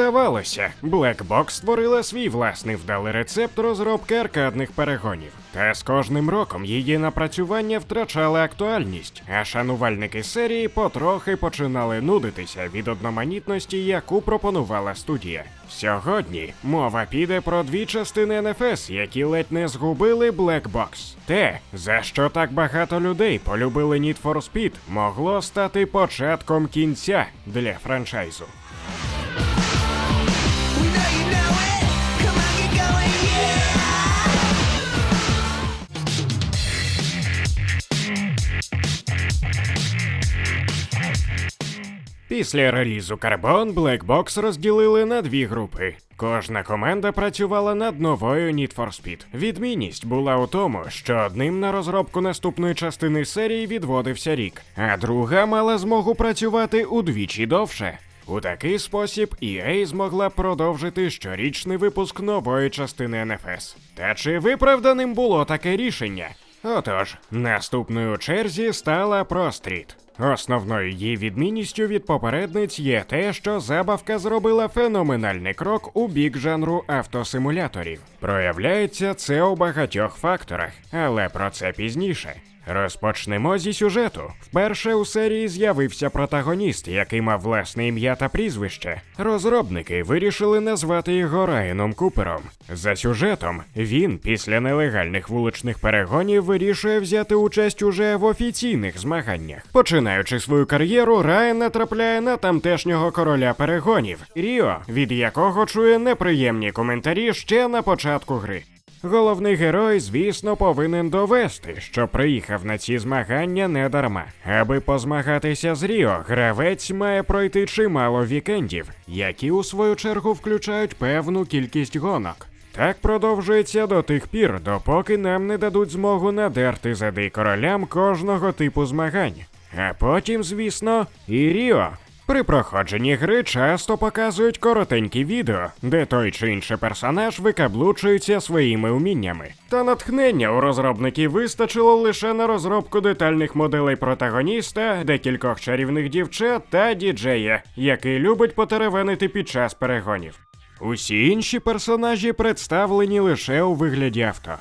Здавалося, Black Box створила свій власний вдалий рецепт розробки аркадних перегонів. Та з кожним роком її напрацювання втрачали актуальність, а шанувальники серії потрохи починали нудитися від одноманітності, яку пропонувала студія. Сьогодні мова піде про дві частини НФС, які ледь не згубили Black Box. Те, за що так багато людей полюбили Need for Speed, могло стати початком кінця для франчайзу. Після релізу Carbon Black Box розділили на дві групи. Кожна команда працювала над новою Need for Speed. Відмінність була у тому, що одним на розробку наступної частини серії відводився рік, а друга мала змогу працювати удвічі довше. У такий спосіб EA змогла продовжити щорічний випуск нової частини NFS. Та чи виправданим було таке рішення? Отож, наступною черзі стала Street. Основною її відмінністю від попередниць є те, що забавка зробила феноменальний крок у бік жанру автосимуляторів. Проявляється це у багатьох факторах, але про це пізніше. Розпочнемо зі сюжету. Вперше у серії з'явився протагоніст, який мав власне ім'я та прізвище. Розробники вирішили назвати його Райаном Купером. За сюжетом він після нелегальних вуличних перегонів вирішує взяти участь уже в офіційних змаганнях. Починаючи свою кар'єру, Райан натрапляє на тамтешнього короля перегонів Ріо, від якого чує неприємні коментарі ще на початку гри. Головний герой, звісно, повинен довести, що приїхав на ці змагання не дарма. Аби позмагатися з Ріо, гравець має пройти чимало вікендів, які у свою чергу включають певну кількість гонок. Так продовжується до тих пір, допоки нам не дадуть змогу надерти зади королям кожного типу змагань. А потім, звісно, і Ріо. При проходженні гри часто показують коротенькі відео, де той чи інший персонаж викаблучується своїми уміннями. Та натхнення у розробників вистачило лише на розробку детальних моделей протагоніста, декількох чарівних дівчат та діджея, який любить потеревенити під час перегонів. Усі інші персонажі представлені лише у вигляді авто.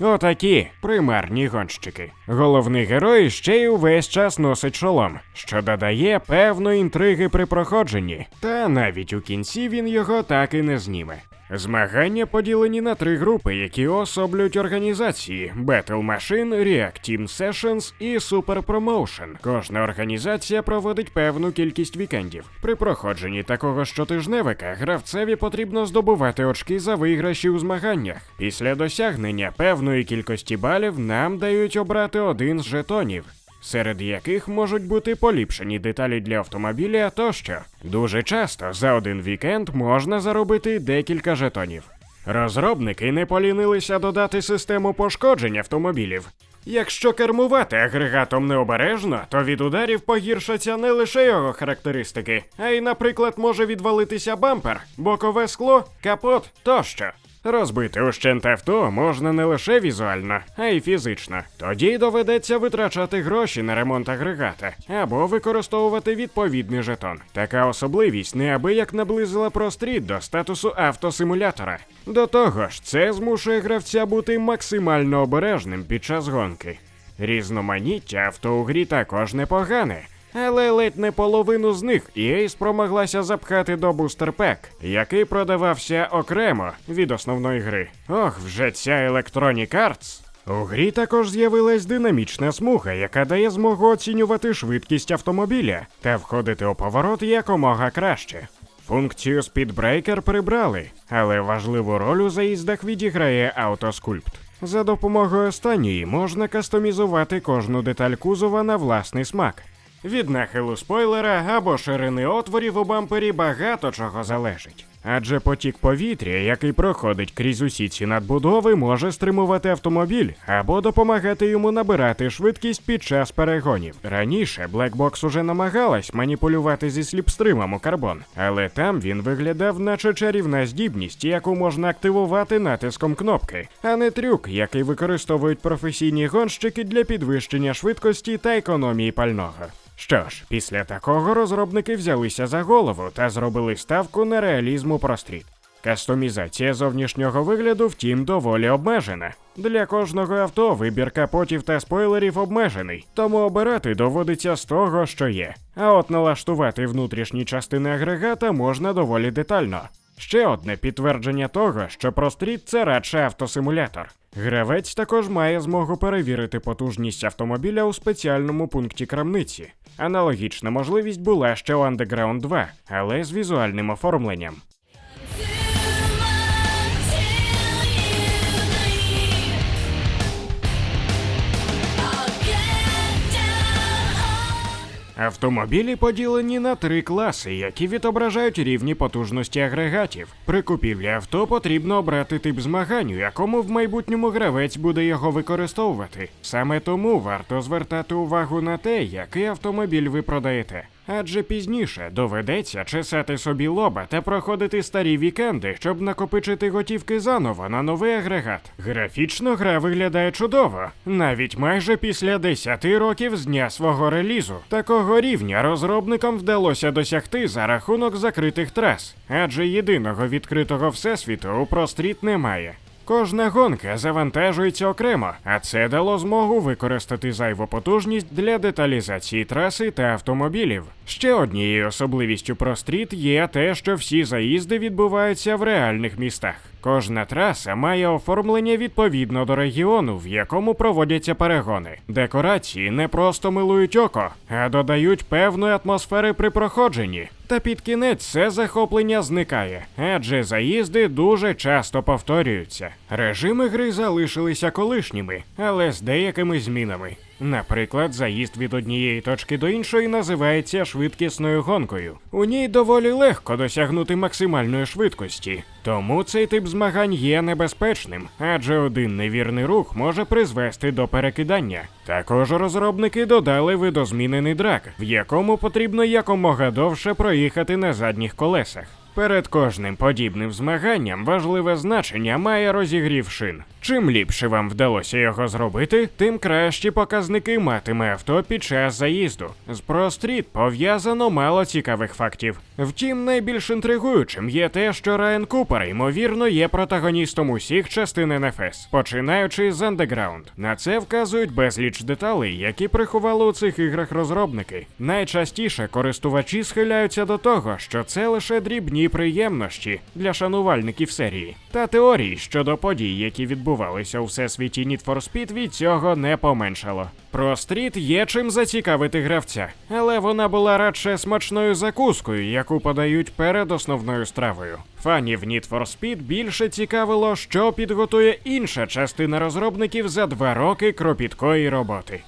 Отакі примарні гонщики. Головний герой ще й увесь час носить шолом, що додає певної інтриги при проходженні, та навіть у кінці він його так і не зніме. Змагання поділені на три групи, які особлюють організації: Battle Machine, React Team Sessions і Super Promotion. Кожна організація проводить певну кількість вікендів. При проходженні такого щотижневика гравцеві потрібно здобувати очки за виграші у змаганнях. Після досягнення певної кількості балів нам дають обрати один з жетонів. Серед яких можуть бути поліпшені деталі для автомобіля тощо. Дуже часто за один вікенд можна заробити декілька жетонів. Розробники не полінилися додати систему пошкоджень автомобілів. Якщо кермувати агрегатом необережно, то від ударів погіршаться не лише його характеристики, а й, наприклад, може відвалитися бампер, бокове скло, капот тощо. Розбити ущент авто можна не лише візуально, а й фізично. Тоді доведеться витрачати гроші на ремонт агрегата або використовувати відповідний жетон. Така особливість неабияк наблизила простріт до статусу автосимулятора. До того ж, це змушує гравця бути максимально обережним під час гонки. Різноманіття авто у грі також непогане. Але ледь не половину з них EA спромоглася запхати до Pack, який продавався окремо від основної гри. Ох, вже ця Electronic Arts. У грі також з'явилась динамічна смуга, яка дає змогу оцінювати швидкість автомобіля та входити у поворот якомога краще. Функцію Speedbreaker прибрали, але важливу роль у заїздах відіграє автоскульпт. За допомогою останньої можна кастомізувати кожну деталь кузова на власний смак. Від нахилу спойлера або ширини отворів у бампері багато чого залежить. Адже потік повітря, який проходить крізь усі ці надбудови, може стримувати автомобіль або допомагати йому набирати швидкість під час перегонів. Раніше Black Box уже намагалась маніпулювати зі сліпстримом у карбон, але там він виглядав, наче чарівна здібність, яку можна активувати натиском кнопки, а не трюк, який використовують професійні гонщики для підвищення швидкості та економії пального. Що ж, після такого розробники взялися за голову та зробили ставку на реалізм у простріт. Кастомізація зовнішнього вигляду, втім, доволі обмежена. Для кожного авто вибір капотів та спойлерів обмежений, тому обирати доводиться з того, що є. А от налаштувати внутрішні частини агрегата можна доволі детально. Ще одне підтвердження того, що простріт це радше автосимулятор. Гравець також має змогу перевірити потужність автомобіля у спеціальному пункті крамниці. Аналогічна можливість була ще у Underground 2, але з візуальним оформленням. Автомобілі поділені на три класи, які відображають рівні потужності агрегатів. При купівлі авто потрібно обрати тип змагань, у якому в майбутньому гравець буде його використовувати. Саме тому варто звертати увагу на те, який автомобіль ви продаєте. Адже пізніше доведеться чесати собі лоба та проходити старі вікенди, щоб накопичити готівки заново на новий агрегат. Графічно гра виглядає чудово, навіть майже після 10 років з дня свого релізу. Такого рівня розробникам вдалося досягти за рахунок закритих трас, адже єдиного відкритого всесвіту у простріт немає. Кожна гонка завантажується окремо, а це дало змогу використати зайву потужність для деталізації траси та автомобілів. Ще однією особливістю простріт є те, що всі заїзди відбуваються в реальних містах. Кожна траса має оформлення відповідно до регіону, в якому проводяться перегони. Декорації не просто милують око, а додають певної атмосфери при проходженні. Та під кінець це захоплення зникає, адже заїзди дуже часто повторюються. Режими гри залишилися колишніми, але з деякими змінами. Наприклад, заїзд від однієї точки до іншої називається швидкісною гонкою. У ній доволі легко досягнути максимальної швидкості, тому цей тип змагань є небезпечним, адже один невірний рух може призвести до перекидання. Також розробники додали видозмінений драк, в якому потрібно якомога довше проїхати на задніх колесах. Перед кожним подібним змаганням важливе значення має розігрів шин. Чим ліпше вам вдалося його зробити, тим кращі показники матиме авто під час заїзду. З простріт пов'язано мало цікавих фактів. Втім, найбільш інтригуючим є те, що Райан Купер, ймовірно, є протагоністом усіх частин НФС, починаючи з Underground. На це вказують безліч деталей, які приховали у цих іграх розробники. Найчастіше користувачі схиляються до того, що це лише дрібні приємності для шанувальників серії, та теорій щодо подій, які відбувалися у всесвіті Need for Speed, від цього не поменшало. Про стріт є чим зацікавити гравця, але вона була радше смачною закускою, яку подають перед основною стравою. Фанів Need for Speed більше цікавило, що підготує інша частина розробників за два роки кропіткої роботи.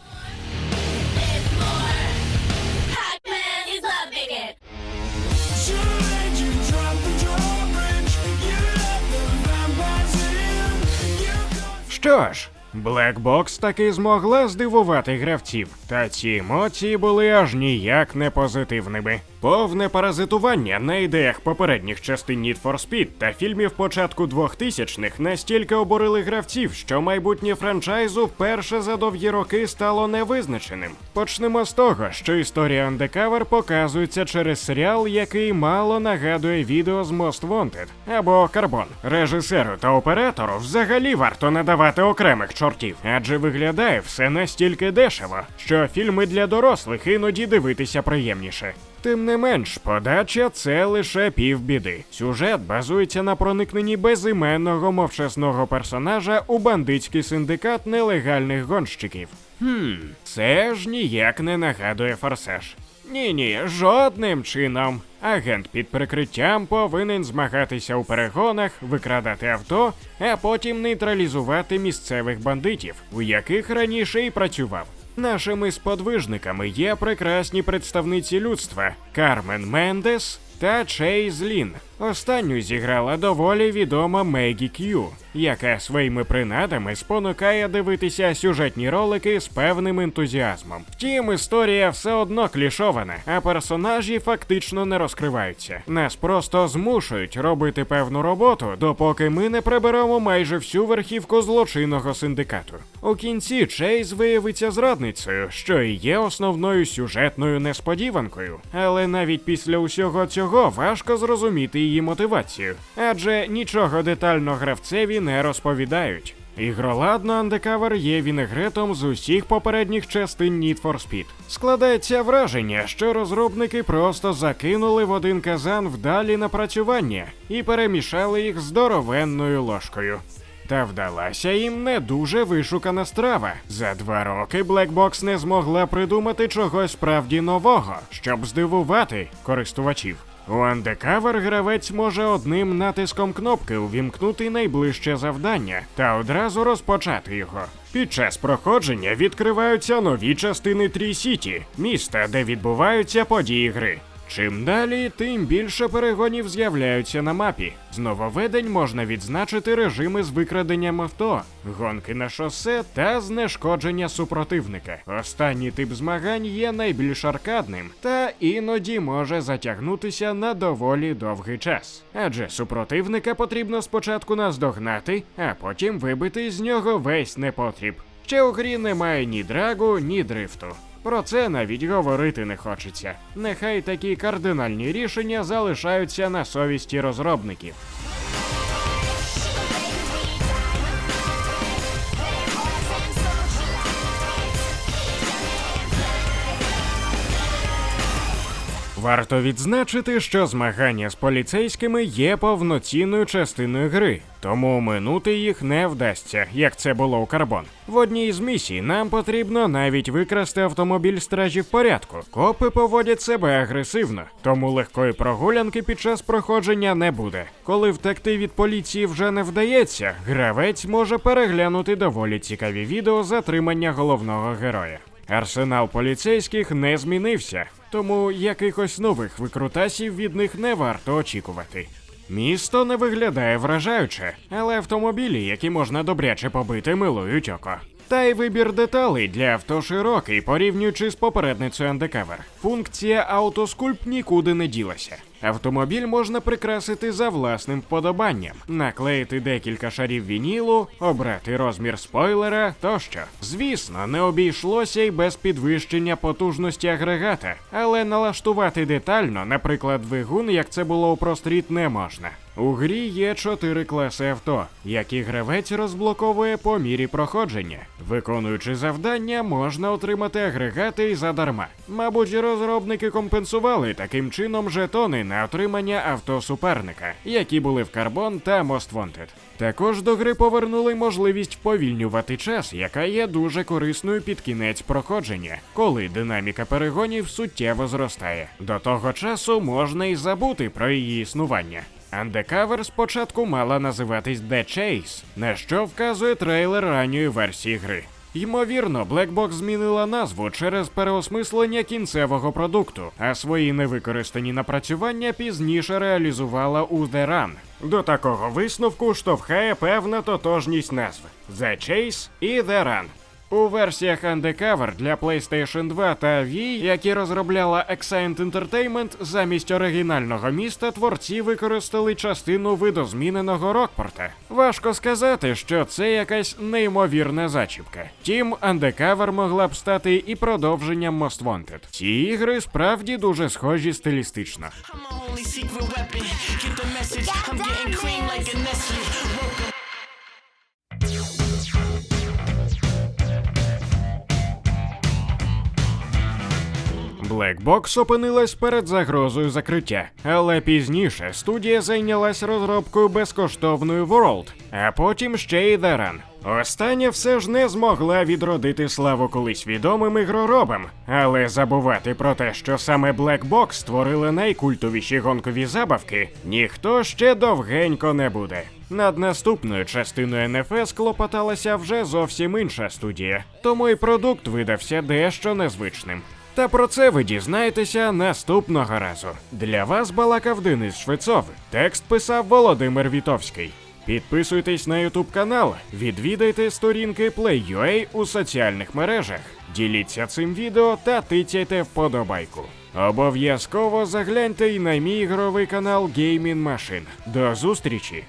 Що ж, Black Box таки змогла здивувати гравців, та ці емоції були аж ніяк не позитивними. Повне паразитування на ідеях попередніх частин Need for Speed та фільмів початку 2000-х настільки обурили гравців, що майбутнє франчайзу вперше за довгі роки стало невизначеним. Почнемо з того, що історія Undercover показується через серіал, який мало нагадує відео з Most Wanted або Карбон. Режисеру та оператору взагалі варто надавати окремих чортів, адже виглядає все настільки дешево, що фільми для дорослих іноді дивитися приємніше. Тим не менш, подача це лише півбіди. Сюжет базується на проникненні безіменного мовчасного персонажа у бандитський синдикат нелегальних гонщиків. Хм, це ж ніяк не нагадує форсаж. Ні, ні, жодним чином. Агент під прикриттям повинен змагатися у перегонах, викрадати авто, а потім нейтралізувати місцевих бандитів, у яких раніше і працював. Нашими сподвижниками є прекрасні представниці людства Кармен Мендес та Чейз Лін. Останню зіграла доволі відома Мегі Кью, яка своїми принадами спонукає дивитися сюжетні ролики з певним ентузіазмом. Втім, історія все одно клішована, а персонажі фактично не розкриваються. Нас просто змушують робити певну роботу, допоки ми не приберемо майже всю верхівку злочинного синдикату. У кінці Чейз виявиться зрадницею, що і є основною сюжетною несподіванкою. Але навіть після усього цього важко зрозуміти її мотивацію, адже нічого детально гравцеві не розповідають. Ігроладно Undercover є вінегретом з усіх попередніх частин Need for Speed. Складається враження, що розробники просто закинули в один казан вдалі напрацювання і перемішали їх здоровенною ложкою. Та вдалася їм не дуже вишукана страва. За два роки Black Box не змогла придумати чогось справді нового, щоб здивувати користувачів. У Undercover гравець може одним натиском кнопки увімкнути найближче завдання та одразу розпочати його. Під час проходження відкриваються нові частини Трі Сіті, міста, де відбуваються події гри. Чим далі, тим більше перегонів з'являються на мапі. З нововведень можна відзначити режими з викраденням авто, гонки на шосе та знешкодження супротивника. Останній тип змагань є найбільш аркадним та іноді може затягнутися на доволі довгий час. Адже супротивника потрібно спочатку наздогнати, а потім вибити з нього весь непотріб. Ще у грі немає ні драгу, ні дрифту. Про це навіть говорити не хочеться. Нехай такі кардинальні рішення залишаються на совісті розробників. Варто відзначити, що змагання з поліцейськими є повноцінною частиною гри, тому оминути їх не вдасться, як це було у Карбон. В одній з місій нам потрібно навіть викрасти автомобіль стражів порядку. Копи поводять себе агресивно, тому легкої прогулянки під час проходження не буде. Коли втекти від поліції вже не вдається, гравець може переглянути доволі цікаві відео затримання головного героя. Арсенал поліцейських не змінився, тому якихось нових викрутасів від них не варто очікувати. Місто не виглядає вражаюче, але автомобілі, які можна добряче побити, милують око. Та й вибір деталей для авто широкий, порівнюючи з попередницею Undercover. Функція автоскульп нікуди не ділася. Автомобіль можна прикрасити за власним вподобанням, наклеїти декілька шарів вінілу, обрати розмір спойлера тощо. Звісно, не обійшлося й без підвищення потужності агрегата, але налаштувати детально, наприклад, двигун, як це було у Простріт, не можна. У грі є чотири класи авто, які гравець розблоковує по мірі проходження. Виконуючи завдання, можна отримати агрегати й задарма. Мабуть, розробники компенсували таким чином жетони на отримання авто суперника, які були в Carbon та Most Wanted. Також до гри повернули можливість вповільнювати час, яка є дуже корисною під кінець проходження, коли динаміка перегонів суттєво зростає. До того часу можна й забути про її існування. Undercover спочатку мала називатись The Chase, на що вказує трейлер ранньої версії гри. Ймовірно, Black Box змінила назву через переосмислення кінцевого продукту, а свої невикористані напрацювання пізніше реалізувала у The Run. До такого висновку штовхає певна тотожність назв The Chase і The Run. У версіях Undercover для PlayStation 2 та Wii, які розробляла Exciant Entertainment, замість оригінального міста творці використали частину видозміненого Рокпорта. Важко сказати, що це якась неймовірна зачіпка. Тім, Undercover могла б стати і продовженням Most Wanted. Ці ігри справді дуже схожі стилістично. Black Box опинилась перед загрозою закриття, але пізніше студія зайнялась розробкою безкоштовної World, а потім ще й The Run. Остання все ж не змогла відродити славу колись відомим ігроробам, але забувати про те, що саме Black Box створили найкультовіші гонкові забавки, ніхто ще довгенько не буде. Над наступною частиною НФС клопоталася вже зовсім інша студія, тому і продукт видався дещо незвичним. Та про це ви дізнаєтеся наступного разу. Для вас балакав Денис Швецов. Текст писав Володимир Вітовський. Підписуйтесь на YouTube канал, відвідайте сторінки Play.ua у соціальних мережах, діліться цим відео та тицяйте вподобайку. Обов'язково загляньте й на мій ігровий канал Gaming Machine. До зустрічі!